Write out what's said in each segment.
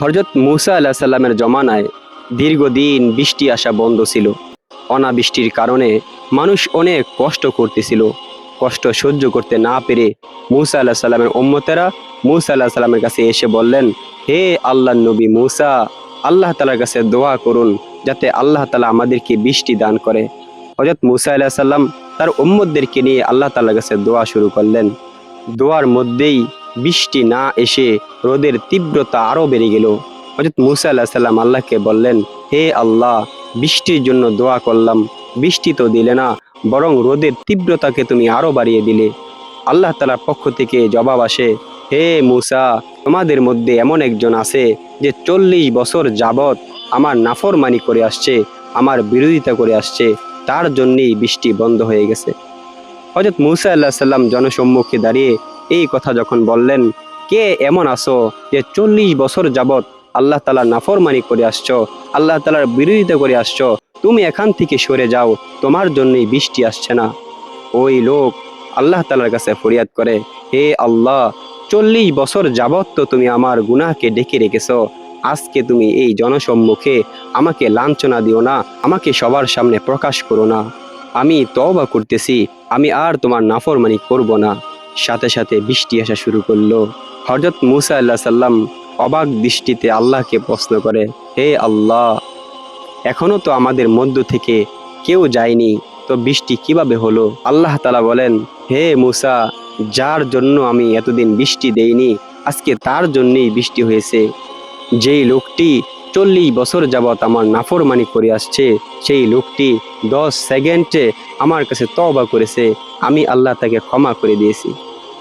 হরজত মুসা আল্লাহ সাল্লামের জমানায় দীর্ঘদিন বৃষ্টি আসা বন্ধ ছিল। অনাবৃষ্টির কারণে মানুষ অনেক কষ্ট করতেছিল। কষ্ট সহ্য করতে না পেরে মুসা আল্লাহ সাল্লামের ওম্মতেরা মুসা আল্লাহ সাল্লামের কাছে এসে বললেন, হে আল্লাহ নবী মুসা, আল্লাহ তালার কাছে দোয়া করুন যাতে আল্লাহ তালা আমাদেরকে বৃষ্টি দান করে। হজরত মুসা আল্লাহ সাল্লাম তার উম্মতদেরকে নিয়ে আল্লাহ তালার কাছে দোয়া শুরু করলেন। দোয়ার মধ্যেই বৃষ্টি না এসে রোদের তীব্রতা আরও বেড়ে গেল। হজরত মুসা আল্লাহ সাল্লাম আল্লাহকে বললেন, হে আল্লাহ, বৃষ্টির জন্য দোয়া করলাম। বৃষ্টি তো দিলে না, বরং রোদের তীব্রতাকে তুমি আরও বাড়িয়ে দিলে। আল্লাহ তালার পক্ষ থেকে জবাব আসে, হে মুসা, তোমাদের মধ্যে এমন একজন আছে যে চল্লিশ বছর যাবত আমার নাফরমানি করে আসছে, আমার বিরোধিতা করে আসছে, তার জন্যেই বৃষ্টি বন্ধ হয়ে গেছে। হজরত মুসা আল্লাহ সাল্লাম জনসম্মুখে দাঁড়িয়ে এই কথা যখন বললেন, কে এমন আসো যে চল্লিশ বছর যাবত আল্লাহ তালা নাফরমানি করে আসছো, আল্লাহ তালার বিরোধিতা করে আসছো? তুমি এখান থেকে সরে যাও, তোমার জন্যই বৃষ্টি আসছে না। ওই লোক আল্লাহ তালার কাছে ফরিয়াদ করে, হে আল্লাহ, চল্লিশ বছর যাবত তো তুমি আমার গুনাহকে ডেকে রেখেছো। আজকে তুমি এই জনসম্মুখে আমাকে লাঞ্ছনা দিও না, আমাকে সবার সামনে প্রকাশ করো না। আমি তওবা করতেছি, আমি আর তোমার নাফরমানি করব না। সাথে সাথে বৃষ্টি আসা শুরু করল। হজরত মুসা আল্লাহ সাল্লাম অবাক দৃষ্টিতে আল্লাহকে প্রশ্ন করে, হে আল্লাহ, এখনও তো আমাদের মধ্য থেকে কেউ যায়নি, তো বৃষ্টি কীভাবে হলো? আল্লাহ তালা বলেন, হে মুসা, যার জন্য আমি এতদিন বৃষ্টি দেইনি, আজকে তার জন্যই বৃষ্টি হয়েছে। যেই লোকটি চল্লিশ বছর যাবৎ আমার নাফরমানি করে আসছে, সেই লোকটি দশ সেকেন্ডে আমার কাছে তওবা করেছে, আমি আল্লাহ তাকে ক্ষমা করে দিয়েছি।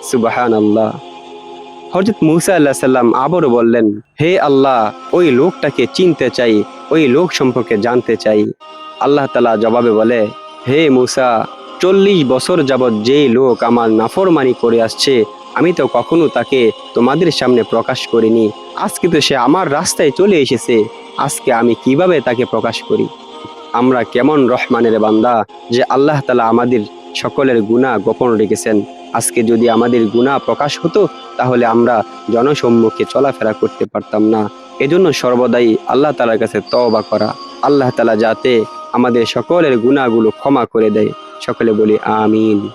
সুবাহান আল্লাহ হজরত মুসা আল্লাহ সাল্লাম আবারও বললেন, হে আল্লাহ, ওই লোকটাকে চিনতে চাই, ওই লোক সম্পর্কে জানতে চাই। আল্লাহ তালা জবাবে বলে, হে মুসা, চল্লিশ বছর যাবৎ যেই লোক আমার নাফরমানি করে আসছে আমি তো কখনো তাকে তোমাদের সামনে প্রকাশ করিনি। আজকে তো সে আমার রাস্তায় চলে এসেছে। আজকে আমি কীভাবে তাকে প্রকাশ করি? আমরা কেমন রহমানের বান্দা যে আল্লাহ তালা আমাদের সকলের গুণা গোপন রেখেছেন। আজকে যদি আমাদের গুণা প্রকাশ হতো, তাহলে আমরা জনসম্মুখে চলাফেরা করতে পারতাম না। এজন্য সর্বদাই আল্লাহ তালার কাছে তওবা করা। আল্লাহ তালা যাতে আমাদের সকলের গুণাগুলো ক্ষমা করে দেয়। সকলে বলি, আমিন।